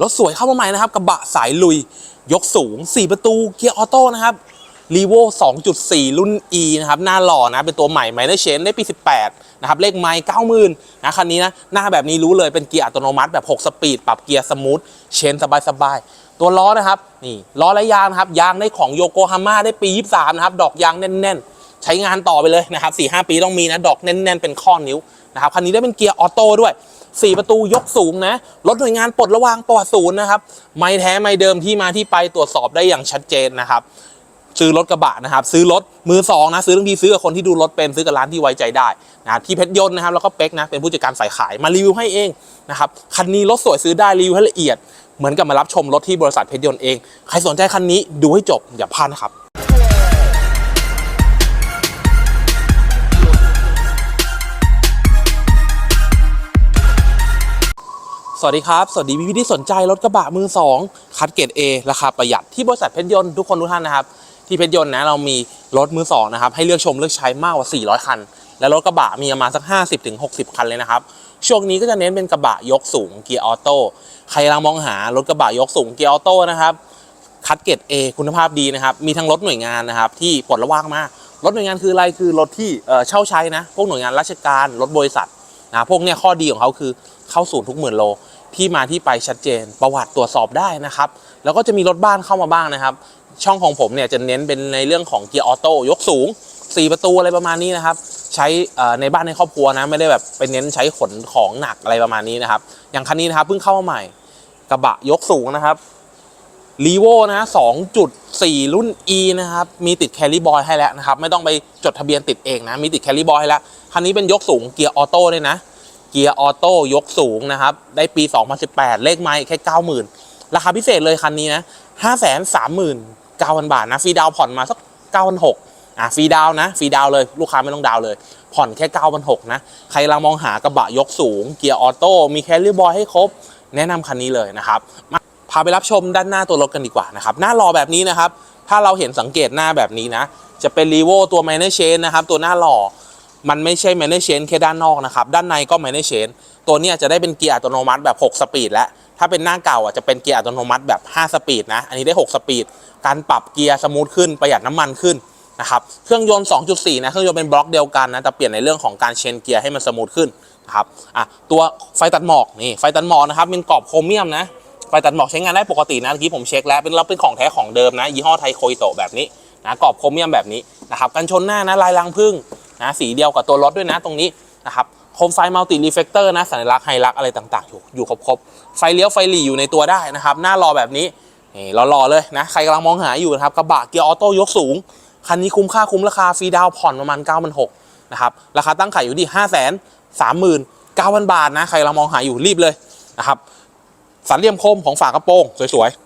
รถสวยเข้ามาใหม่นะครับ กระบะสายลุย ยกสูง 4 ประตูเกียร์ออโต้นะครับรีโว2.4 รุ่น E นะครับ หน้าหล่อนะ เป็นตัวใหม่ไมเนอร์เชนได้ปี 18 นะครับ เลขไมล์90,000 นะคันนี้นะ หน้าแบบนี้รู้เลยเป็นเกียร์อัตโนมัติแบบ 6 สปีด ปรับเกียร์สมูท เชนสบายๆ ตัวล้อนะครับ นี่ ล้อและยางนะครับ ยางได้ของโยโกฮาม่าได้ปี 23 นะครับ ดอกยางแน่นๆ ใช้งานต่อไปเลยนะครับ4-5ปีต้องมีนะดอกแน่นๆเป็นข้อนิ้วนะครับคันนี้ได้เป็นเกียร์ออโต้ด้วย 4 ประตูยกสูงนะรถหน่วยงานปลดระวางประวัติศูนย์นะครับไม่แท้ไม่เดิมที่มาที่ไปตรวจสอบได้อย่างชัดเจนนะครับซื้อรถกระบะนะครับ ซื้อรถมือสองนะซื้อทั้งทีซื้อกับคนที่ดูรถเป็นซื้อกับร้านที่ไว้ใจได้นะที่เพชรยนต์นะครับแล้วก็เป็กนะเป็นผู้จัดการฝ่ายขายมารีวิวให้เองนะครับคันนี้รถสวยซื้อได้รีวิวให้ละเอียด เหมือนกับมารับชมรถที่บริษัทเพชรยนต์เองใครสนใจคันนี้ดูให้จบอย่าพลาดนะครับ วัสดีครับ สวัสดีพี่ๆที่สนใจรถกระบะมือ2คัดเกรด A ราคาประหยัดที่บริษัทเพชรยนต์ทุกคนทุกท่านนะครับ ที่เพชรยนต์นะเรามีรถมือ2นะครับให้เลือกชมเลือกใช้มากกว่า 400 คัน และรถกระบะมีประมาณสัก 50-60 คันเลยนะครับ ช่วงนี้ก็จะเน้นเป็นกระบะยกสูงเกียร์ออโต้ใครกำลังมองหารถกระบะยกสูงเกียร์ออโต้นะครับคัดเกรด A คุณภาพดีนะครับมีทั้งรถหน่วยงานนะครับที่ปลดระวางมากรถหน่วยงานคืออะไรคือรถที่เอ่อเช่าใช้นะพวกหน่วยงานราชการรถบริษัทนะพวกเนี้ยข้อดีของเขาคือเข้าศูนย์ทุกหมื่นโล ที่มาที่ไปชัดเจน ประวัติตรวจสอบได้นะครับ แล้วก็จะมีรถบ้านเข้ามาบ้างนะครับ ช่องของผมเนี่ยจะเน้นเป็นในเรื่องของเกียร์ออโต้ยกสูง 4 ประตูอะไรประมาณนี้นะครับ ใช้ในบ้านในครอบครัวนะไม่ได้แบบเป็นเน้นใช้ขนของหนักอะไรประมาณนี้นะครับ อย่างคันนี้นะครับเพิ่งเข้ามาใหม่ กระบะยกสูงนะครับรีโวนะ 2.4 รุ่น E นะครับ มีติดแคลิบอยให้แล้วนะครับ ไม่ต้องไปจดทะเบียนติดเองนะ มีติดแคลิบอยให้แล้ว คันนี้เป็นยกสูงเกียร์ออโต้ด้วยนะ เกียร์ออโต้ยกสูงนะครับ ได้ปี 2018 เลขไมล์แค่ 90,000 ราคาพิเศษเลยคันนี้นะ 539,000 บาทนะฟรีดาวผ่อนมาสัก 9,600อะฟรีดาวนะฟรีดาวเลยลูกค้าไม่ต้องดาวเลย ผ่อนแค่ 9,600นะ ใครกำลังมองหากระบะยกสูง เกียร์ออโต้มีแคลิบอยให้ครบ แนะนำคันนี้เลยนะครับมาพาไปรับชมด้านหน้าตัวรถกันดีกว่านะครับหน้ารอแบบนี้นะครับถ้าเราเห็นสังเกตหน้าแบบนี้นะจะเป็นรีโวตัว m ม n น r Chain นะครับตัวหน้าหล่อ มันไม่ใช่ m ม n น r Chain แค่ด้านนอกนะครับ ด้านในก็ m ม n น r Chain ตัวนี้จะได้เป็นเกียร์อัตโนมัติแบบ 6 สปีดแล้ว ถ้าเป็นหน้าเก่าอะจะเป็นเกียร์อัตโนมัติแบบ 5 สปีดนะ อันนี้ได้ 6 สปีด การปรับเกียร์สมูทขึ้นประหยัดน้ำมันขึ้นนะครับ เครื่องยนต์ 2.4 นะ เครื่องยนต์เป็นบล็อกเดียวกันนะ แต่เปลี่ยนในเรื่องของการเชนเกียร์ให้มันสมูทขึ้นนะครับ อะ ตัวไฟตัดหมอกนี่ ไฟตัดหมอกนะครับเป็นกรอบโครเมียมนะ ไฟตัดหมอกใช้งานได้ปกตินะเมื่อกี้ผมเช็คแล้ว เป็นรับเป็นของแท้ของเดิมนะ ยี่ห้อไทโคอิโตะแบบนี้นะ กรอบโครเมียมแบบนี้นะครับ กันชนหน้านะ ลายรังผึ้ง นะสีเดียวกับตัวรถด้วยนะตรงนี้นะครับโคมไฟมัลติรีเฟกเตอร์นะสัญลักษณ์ไฮลักอะไรต่างๆ อยู่อยู่ครบๆไฟเลี้ยวไฟหลีอยู่ในตัวได้นะครับ หน้ารอแบบนี้นี่รอๆเลยนะใครกำลังมองหาอยู่นะครับกระบะเกียร์ออโต้ยกสูง คันนี้คุ้มค่าคุ้มราคาฟรีดาวผ่อนประมาณ9 6 0 0นหนะครับราคาตั้งขายอยู่ที่ 5 3 9 0 0 0 บาทนะใครกำลังมองหาอยู่รีบเลยนะครับสันเหลี่ยมคมของฝากระโปรงสวยๆ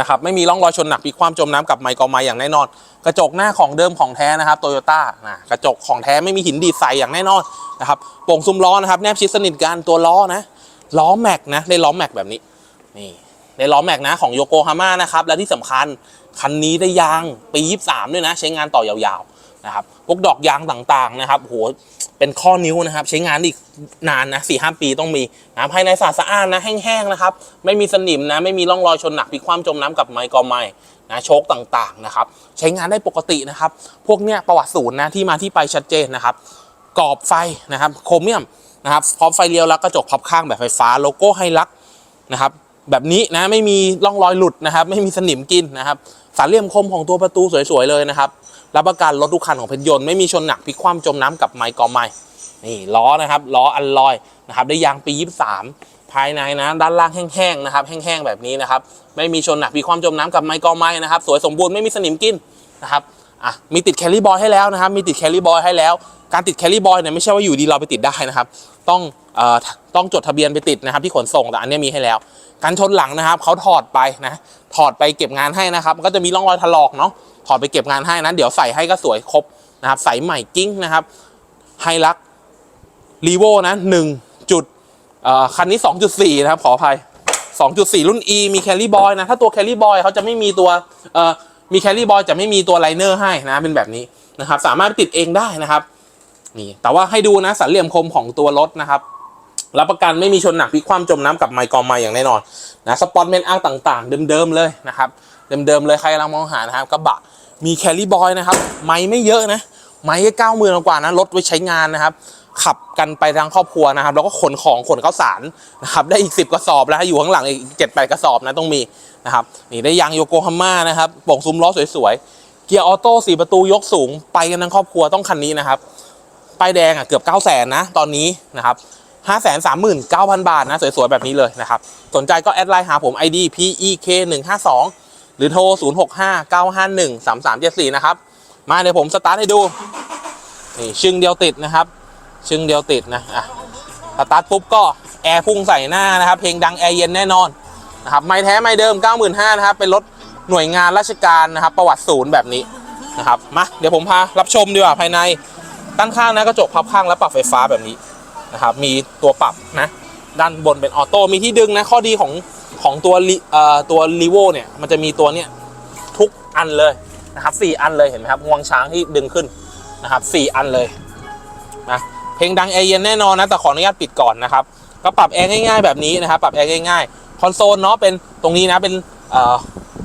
นะครับไม่มีร่องรอยชนหนักพลิกความจมน้ำกับไมค์กอไมค์อย่างแน่นอน กระจกหน้าของเดิมของแท้นะครับโตโยต้านะกระจกของแท้ไม่มีหินดีดใส่อย่างแน่นอนนะครับโป่งซุ้มล้อนะครับแนบชิดสนิทกันตัวล้อนะล้อแม็กนะได้ล้อแม็กแบบนี้นี่ได้ล้อแม็กนะของโยโกฮาม่านะครับและที่สำคัญคันนี้ได้ยางปี 23 ด้วยนะ ใช้งานต่อยาวๆ นะครับพวกดอกยางต่างๆนะครับโหเป็นข้อนิ้วนะครับ ใช้งานอีกนานนะสี่ห้าปีต้องมีนะภายในสะอาดสะอ้านนะแห้งๆนะครับ ไม่มีสนิมนะไม่มีร่องรอยชนหนักพลิกคว่ำจมน้ำกับไมค์กอไมค์นะโชคต่างๆนะครับ ใช้งานได้ปกตินะครับ พวกเนี้ยประวัติศูนย์นะที่มาที่ไปชัดเจนนะครับกรอบไฟนะครับโครเมียมนะครับพร้อมไฟเลี้ยวแล้วกระจกพับข้างแบบไฟฟ้าโลโก้ไฮลักนะครับแบบนี้นะไม่มีร่องรอยหลุดนะครับ ไม่มีสนิมกินนะครับสามเหลี่ยมคมของตัวประตูสวยๆเลยนะครับ รับประกันรถทุกคันของเพชรยนต์ไม่มีชนหนักพลิกคว่ำจมน้ำกับไม้กอไม้นี่ล้อนะครับล้ออันลอยนะครับได้ยางปี 23 ภายในนะด้านล่างแห้งๆนะครับแห้งๆแบบนี้นะครับไม่มีชนหนักพิความจมน้ำกับไม้กอไม้นะครับสวยสมบูรณ์ไม่มีสนิมกินนะครับอะมีติดแคลรี่บอยให้แล้วนะครับมีติดแคลรี่บอยให้แล้ว การติดแคลรี่บอยเนี่ยไม่ใช่ว่าอยู่ดีเราไปติดได้นะครับ ต้องเอ่อต้องจดทะเบียนไปติดนะครับ ที่ขนส่งแต่อันนี้มีให้แล้ว การชนหลังนะครับเขาถอดไปนะถอดไปเก็บงานให้นะครับก็จะมีร่องรอยถลอกเนาะถอดไปเก็บงานให้นะเดี๋ยวใส่ให้ก็สวยครบนะครับใส่ใหม่กิ้งนะครับไฮลักรีโวนะหนึ่งจุดอ่อคันนี้ 2.4 นะครับ ขออภัย 2.4 รุ่น E มีแคลรี่บอยนะ ถ้าตัวแคลรี่บอยเขาจะไม่มีตัวมีแคลรี่บอยจะไม่มีตัวไลเนอร์ให้นะ เป็นแบบนี้นะครับ สามารถติดเองได้นะครับ นี่แต่ว่าให้ดูนะสันเหลี่ยมคมของตัวรถนะครับรับประกันไม่มีชนหนักพิคว่ำจมน้ำกับไมกอมมาอย่างแน่นอนนะสปอตเมนอาร์ต่างๆ เดิมๆเลยนะครับเดิมๆเลยใครกำลังมองหานะครับกระบะมีแคลรี่บอยนะครับไม้ไม่เยอะนะไม้แค่เก้าหมื่นกว่านะรถไว้ใช้งานนะครับ ขับกันไปทั้งครอบครัวนะครับ แล้วก็ขนของขนข้าวสารนะครับได้อีก 10 กระสอบแล้วอยู่ข้างหลังอีกเจ็ดแปดกระสอบนะต้องมีนะครับนี่ได้ยางโยโกฮาม่านะครับโป่งซุ้มล้อสวยๆเกียร์ออโต้สี่ประตูยกสูงไปกันทั้งครอบครัวต้องคันนี้นะครับ ป้ายแดงอะเกือบ 9 0 0 0 0นนะตอนนี้นะครับ5 3 9 0 0 0 บาทนะ สวยๆ แบบนี้เลยนะครับ สนใจก็แอดไลน์หาผม ID PEK 1 5 2หรือโทร 0 6 5 9 5 1 3 3 7 4 นะครับ มาเดี๋ยวผมสตาร์ทให้ดู นี่ชึงเดียวติดนะครับ ชึงเดียวติดนะอะสตาร์ทปุ๊บก็แอร์พุ่งใส่หน้านะครับ เพลงดังแอร์เย็นแน่นอนนะครับไม่แท้ไม่เดิม 95,000นะครับ เป็นรถหน่วยงานราชการนะครับ ประวัติศูนย์แบบนี้นะครับ มาเดี๋ยวผมพารับชมดีกว่าภายใน ด้านข้างนะกระจกพับข้างและปรับไฟฟ้าแบบนี้นะครับมีตัวปรับนะด้านบนเป็นออโต้มีที่ดึงนะข้อดีของของตัวลิเอ่อตัวลีโวเนี่ยมันจะมีตัวเนี้ยทุกอันเลยนะครับสี่อันเลยเห็นไหมครับงวงช้างที่ดึงขึ้นนะครับสี่อันเลยนะเพลงดังแอร์เย็นแน่นอนนะแต่ขออนุญาตปิดก่อนนะครับก็ปรับแอร์ง่ายๆแบบนี้นะครับปรับแอร์ง่ายๆคอนโซลเนาะเป็นตรงนี้นะเป็น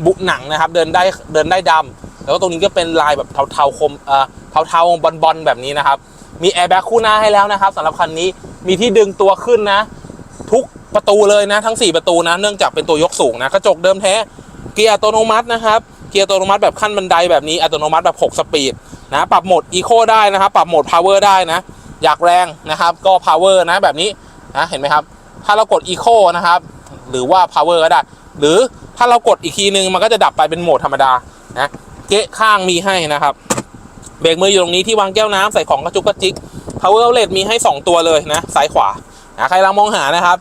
บุหนังนะครับเดินได้เดินได้ดำ แล้วก็ตรงนี้ก็เป็นลายแบบเทาๆคมเอ่อเทาๆบอลๆแบบนี้นะครับมีแอร์แบ็กคู่หน้าให้แล้วนะครับสำหรับคันนี้มีที่ดึงตัวขึ้นนะ ทุกประตูเลยนะทั้ง 4 ประตูนะ เนื่องจากเป็นตัวยกสูงนะกระจกเดิมแท้เกียร์อัตโนมัตินะครับเกียร์อัตโนมัติแบบขั้นบันไดแบบนี้อัตโนมัติแบบ 6 สปีดนะปรับโหมดอีโคได้นะครับปรับโหมดพาวเวอร์ได้นะอยากแรงนะครับก็พาวเวอร์นะแบบนี้นะเห็นไหมครับ ถ้าเรากดอีโคนะครับหรือว่าพาวเวอร์ก็ได้ หรือถ้าเรากดอีกทีนึงมันก็จะดับไปเป็นโหมดธรรมดานะ เกะข้างมีให้นะครับ เบรกมืออยู่ตรงนี้ที่วางแก้วน้ำใส่ของกระจุกกระจิก power outlet มีให้ 2 ตัวเลยนะซ้ายขวานะใครลังมองหานะครับ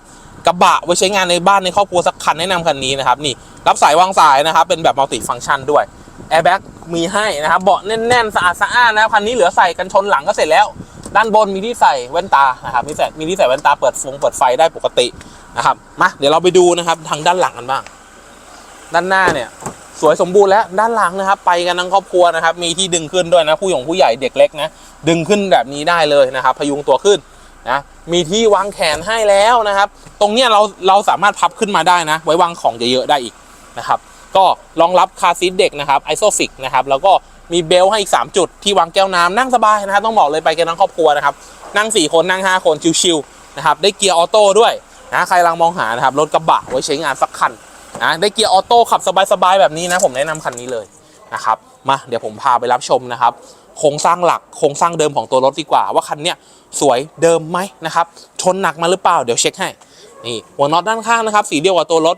กระบะไว้ใช้งานในบ้านในครอบครัวสักคันแนะนำคันนี้นะครับนี่รับสายวางสายนะครับเป็นแบบมัลติฟัง c t ชันด้วย airbag มีให้นะครับเบาะแน่นๆสะอาดสะอ้านนะครับคันนี้เหลือใส่กันชนหลังก็เสร็จแล้ว ด้านบนมีที่ใส่แว่นตานะครับมีใส่มีที่ใส่แว่นตาเปิดฟงเปิดไฟได้ปกตินะครับมาเดี๋ยวเราไปดูนะครับทางด้านหลังกันบ้าง ด้านหน้าเนี่ย สวยสมบูรณ์แล้วด้านหลังนะครับ ไปกันทั้งครอบครัวนะครับ มีที่ดึงขึ้นด้วยนะผู้หยงผู้ใหญ่เด็กเล็กนะดึงขึ้นแบบนี้ได้เลยนะครับ พยุงตัวขึ้นนะมีที่วางแขนให้แล้วนะครับ ตรงเนี้ยเราเราสามารถพับขึ้นมาได้นะ ไว้วางของเยอะๆได้อีกนะครับ ก็รองรับคาซีทเด็กนะครับไอโซฟิกนะครับแล้วก็มีเบลให้อีก 3 จุดที่วางแก้วน้ำนั่งสบายนะครับต้องบอกเลยไปกันทั้งครอบครัวนะครับ นั่ง 4 คนนั่ง 5 คนชิวๆนะครับได้เกียร์ออโต้ด้วยนะใครกำลังมองหานะครับรถกระบะไว้ใช้งานสักคัน นะได้เกียร์ออโต้ขับสบายๆแบบนี้นะผมแนะนำคันนี้เลยนะครับมาเดี๋ยวผมพาไปรับชมนะครับโครงสร้างหลักโครงสร้างเดิมของตัวรถดีกว่า ว่าคันเนี้ยสวยเดิมไหมนะครับชนหนักมาหรือเปล่าเดี๋ยวเช็คให้นี่หัวน็อตด้านข้างนะครับ สีเดียวกับตัวรถ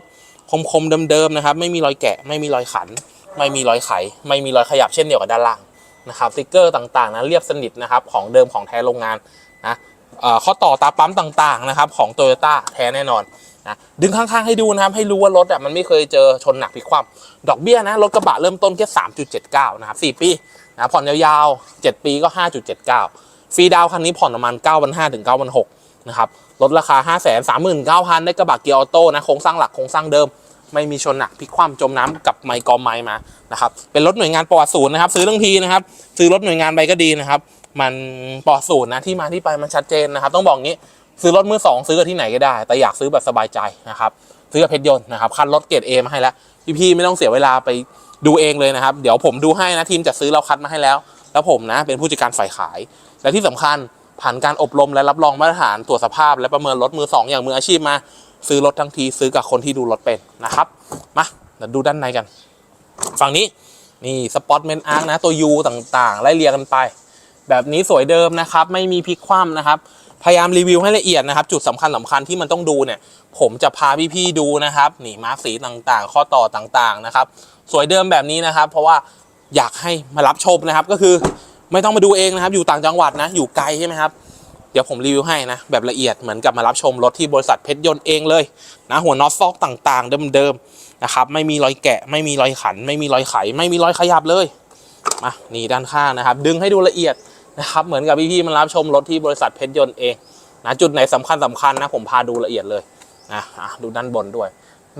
คมๆเดิมๆนะครับไม่มีรอยแกะ ไม่มีรอยขัน ไม่มีรอยไข ไม่มีรอยขยับเช่นเดียวกับด้านล่างนะครับสติกเกอร์ต่างๆนะเรียบสนิทนะครับของเดิมของแท้โรงงานนะเอ่อข้อต่อตาปั๊มต่างๆนะครับของโตโยต้าแท้แน่นอน นะดึงข้างๆให้ดูนะครับให้รู้ว่ารถอะมันไม่เคยเจอชนหนักพลิกคว่ำดอกเบี้ยนะรถกระบะเริ่มต้นแค่3.79นะครับ4ปีนะผ่อนยาวๆ 7 ปีก็ 5.79 ฟรีดาวคันนี้ผ่อนประมาณ9,500ถึง9,600นะครับลดราคา 539,000ได้กระบะเกียร์ออโต้นะโครงสร้างหลักโครงสร้างเดิมไม่มีชนหนักพลิกคว่ำจมน้ำกับไมกอมไม้มานะครับเป็นรถหน่วยงานประวัติศูนย์นะครับซื้อทั้งทีนะครับซื้อรถหน่วยงานไปก็ดีนะครับ มันประวัติศูนย์นะที่มาที่ไปมันชัดเจนนะครับ ต้องบอกงี้ ซื้อรถมือสองซื้อกับที่ไหนก็ได้ แต่อยากซื้อแบบสบายใจนะครับซื้อกับเพชรยนต์นะครับคันรถเกรดเอมาให้แล้วพี่ๆไม่ต้องเสียเวลาไปดูเองเลยนะครับ เดี๋ยวผมดูให้นะทีมจัดซื้อเราคัดมาให้แล้ว แล้วผมนะเป็นผู้จัดการฝ่ายขาย และที่สำคัญผ่านการอบรมและรับรองมาตรฐานตรวจสภาพ และประเมินรถมือสองอย่างมืออาชีพมา ซื้อรถทั้งทีซื้อกับคนที่ดูรถเป็นนะครับมาเดี๋ยวดูด้านในกัน ฝั่งนี้นี่สปอตเมนอาร์นะตัวยูต่างๆไล่เรียงกันไป แบบนี้สวยเดิมนะครับ ไม่มีพลิกคว่ำนะครับ พยายามรีวิวให้ละเอียดนะครับ จุดสำคัญสำคัญที่มันต้องดูเนี่ย ผมจะพาพี่ๆดูนะครับนี่มาร์กสีต่างๆ ข้อต่อต่างๆนะครับ สวยเดิมแบบนี้นะครับ เพราะว่าอยากให้มารับชมนะครับ ก็คือไม่ต้องมาดูเองนะครับ อยู่ต่างจังหวัดนะ อยู่ไกลใช่ไหมครับ เดี๋ยวผมรีวิวให้นะ แบบละเอียดเหมือนกับมารับชมรถที่บริษัทเพชรยนต์เองเลยนะหัวน็อตซอกต่าง ๆ เดิมๆนะครับ ไม่มีรอยแกะ ไม่มีรอยขัน ไม่มีรอยไข ไม่มีรอยขยับเลยมานี่ด้านข้างนะครับ ดึงให้ดูละเอียด นะครับเหมือนกับพี่ๆมารับชมรถที่บริษัทเพชรยนต์เองนะจุดไหนสำคัญสำคัญนะผมพาดูละเอียดเลยนะดูด้านบนด้วย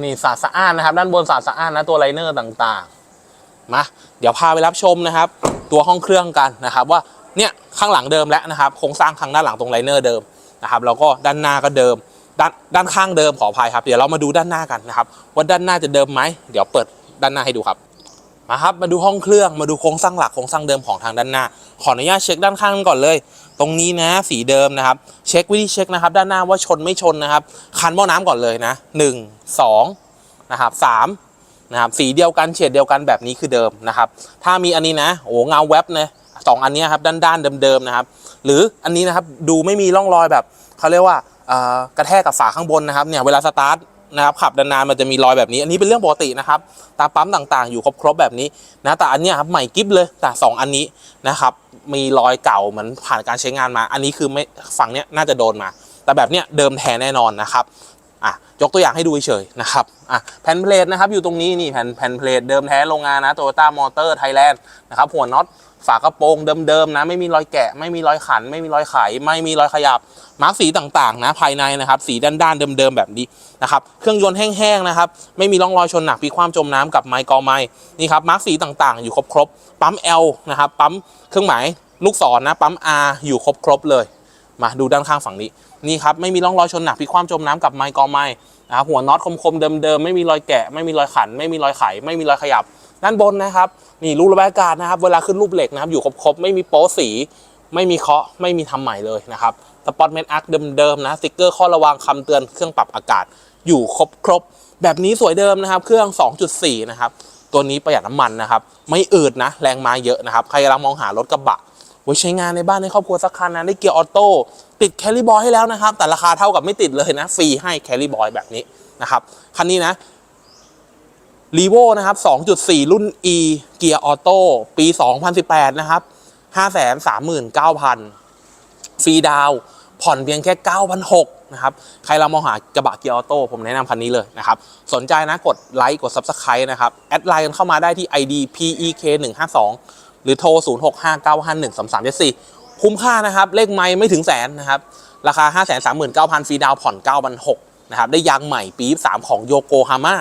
นี่สาสะอ้านนะครับ ด้านบนสาสะอ้านนะตัวไลเนอร์ต่างๆมาเดี๋ยวพาไปรับชมนะครับ ตัวห้องเครื่องกันนะครับ ว่าเนี่ยข้างหลังเดิมแล้วนะครับโครงสร้างข้างด้านหลังตรงไลเนอร์เดิมนะครับแล้วก็ด้านหน้าก็เดิมด้านด้านข้างเดิมขออภัยครับ เดี๋ยวเรามาดูด้านหน้ากันนะครับ ว่าด้านหน้าจะเดิมไหมเดี๋ยวเปิดด้านหน้าให้ดูครับ มาครับมาดูห้องเครื่องมาดูโครงสร้างหลักโครงสร้างเดิมของทางด้านหน้า ขออนุญาตเช็คด้านข้างก่อนเลย ตรงนี้นะสีเดิมนะครับ เช็ควิธีเช็คนะครับ ด้านหน้าว่าชนไม่ชนนะครับ คันหม้อน้ำก่อนเลยนะหนึ่งสองนะครับสามนะครับสีเดียวกันเฉดเดียวกันแบบนี้คือเดิมนะครับ ถ้ามีอันนี้นะโอ้เงาแวบนะสองอันนี้ครับด้านด้านเดิมๆนะครับ หรืออันนี้นะครับดูไม่มีร่องรอยแบบเขาเรียกว่ากระแทกกับฝาข้างบนนะครับเนี่ยเวลาสตาร์ท นะครับขับนานๆมันจะมีรอยแบบนี้อันนี้เป็นเรื่องปกตินะครับตาปั๊มต่างๆ อยู่ครบๆแบบนี้นะแต่อันเนี้ยครับใหม่กิ๊บเลยแต่สองอันนี้นะครับมีรอยเก่าเหมือนผ่านการใช้งานมา อันนี้คือไม่ฝั่งเนี้ยน่าจะโดนมา แต่แบบเนี้ยเดิมแท้แน่นอนนะครับ อะยกตัวอย่างให้ดูเฉยๆนะครับอะแผ่นเพลทนะครับอยู่ตรงนี้นี่แผ่นแผ่นเพลทเดิมแท้โรงงานนะโตโยต้ามอเตอร์ไทยแลนด์นะครับหัวน็อตฝากระโปรงเดิมๆนะไม่มีรอยแกะ ไม่มีรอยขัน ไม่มีรอยไข ไม่มีรอยขยับ มาร์กสีต่างๆ นะภายในนะครับสีด้านๆเดิมๆแบบนี้นะครับเครื่องยนต์แห้งๆนะครับไม่มีร่องรอยชนหนักพลิกคว่ำจมน้ำกับไม้กอไม้นี่ครับมาร์กสีต่างๆ อยู่ครบๆปั๊ม L นะครับปั๊มเครื่องหมายลูกศรนะปั๊ม R อยู่ครบๆเลย มาดูด้านข้างฝั่งนี้นี่ครับไม่มีร่องรอยชนหนักพลิกคว่ำจมน้ำกับไม้กอไม้นะครับหัวน็อตคมๆเดิมๆไม่มีรอยแกะ ไม่มีรอยขัน ไม่มีรอยไข ไม่มีรอยขยับ ด้านบนนะครับนี่รูระบายอากาศนะครับเวลาขึ้นรูปเหล็กนะครับอยู่ครบๆไม่มีโป๊สี ไม่มีเคาะไม่มีทำใหม่เลยนะครับสปอตเมนอาร์คเดิมๆนะสติกเกอร์ข้อระวังคำเตือนเครื่องปรับอากาศอยู่ครบครบๆแบบนี้สวยเดิมนะครับ เครื่อง 2.4 นะครับ ตัวนี้ประหยัดน้ำมันนะครับ ไม่อืดนะ แรงมาเยอะนะครับ ใครกำลังมองหารถกระบะ ว้ใช้งานในบ้านในครอบครัวสักคันนะได้เกียร์ออโต้ติดแคลริบอยให้แล้วนะครับ แต่ราคาเท่ากับไม่ติดเลยนะฟรีให้แคลริบอยแบบนี้นะครับคันนี้นะรีโวนะครับ 2.4 รุ่น E เกียร์ออโต้ปี 2018 นะครับ 539,000 ฟรีดาวผ่อนเพียงแค่ 9,600 นะครับ ใครเรามองหากระบะเกียร์ออโต้ผมแนะนำคันนี้เลยนะครับ สนใจนะกดไลค์กด Subscribe นะครับ แอดไลน์กันเข้ามาได้ที่ ID PEK 152 หรือโทร 0659513374 คุ้มค่านะครับ เลขไม่ไม่ถึงแสนนะครับ ราคา 539,000 ฟรีดาวผ่อน 9,600นะครับ ได้ยางใหม่ปี 3 ของโยโกฮาม่า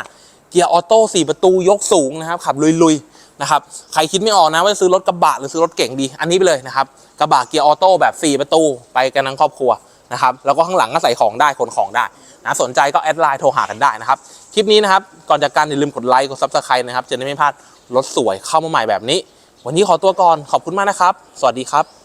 เกียร์ออโต้4ประตูยกสูงนะครับ ขับลุยๆนะครับ ใครคิดไม่ออกนะว่าจะซื้อรถกระบะหรือซื้อรถเก่งดี อันนี้ไปเลยนะครับ กระบะเกียร์ออโต้แบบ 4 ประตู ไปกันทั้งครอบครัวนะครับ แล้วก็ข้างหลังก็ใส่ของได้ขนของได้นะสนใจก็แอดไลน์โทรหากันได้นะครับ คลิปนี้นะครับ ก่อนจากการอย่าลืมกดไลค์ กดซับสไครต์นะครับ จะได้ไม่พลาดรถสวยเข้ามาใหม่แบบนี้ วันนี้ขอตัวก่อนขอบคุณมากนะครับ สวัสดีครับ